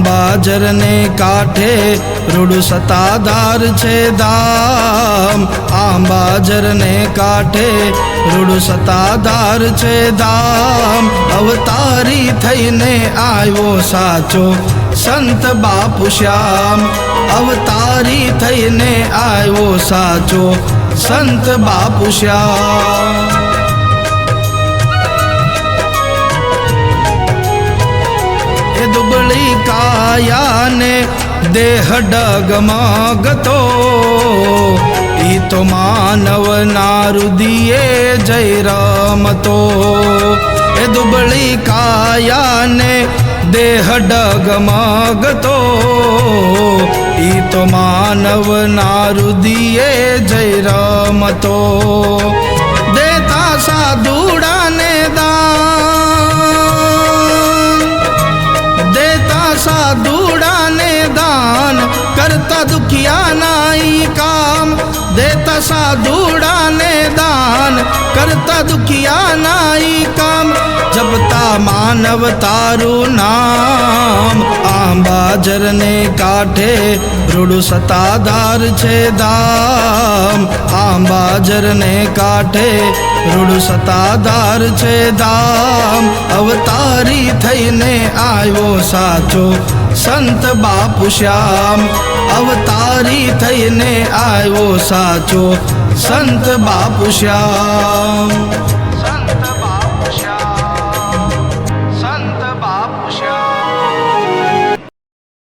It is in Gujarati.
આંબાજરને કાંઠે રૂડ સતાધાર છે ધામ. આંબાજરને કાંઠે રૂડ સતાધાર છે ધામ. અવતારી થઈને આવ્યો સાચો સંત બાપુ શ્યામ. અવતારી થઈને આવ્યો સાચો સંત બાપુ શ્યામ. દુબળી કાયાને દેહ ડગમગતો. ઈ તો માનવના રુદિયે જય રમતો એ દુબળી કાયાને દેહ ડગમગતો. ઈ તો માનવના રુદિયે જય રમતો સાધુડાને દાન કરતા દુખિયાના ઈ કામ. દેતા સાધુડાને દાન કરતા દુખિયાના ઈ કામ. જપતા માનવ તારું નામ. આંબાજરને કાંઠે રૂડ સતાધાર છે ધામ. આંબાજરને કાંઠે રૂડ સતાધાર છે ધામ. અવતારી થઈને આવ્યો સાચો સંત બાપુ શ્યામ અવતારી થઈને આવ્યો સાચો સંત બાપુ શ્યામ.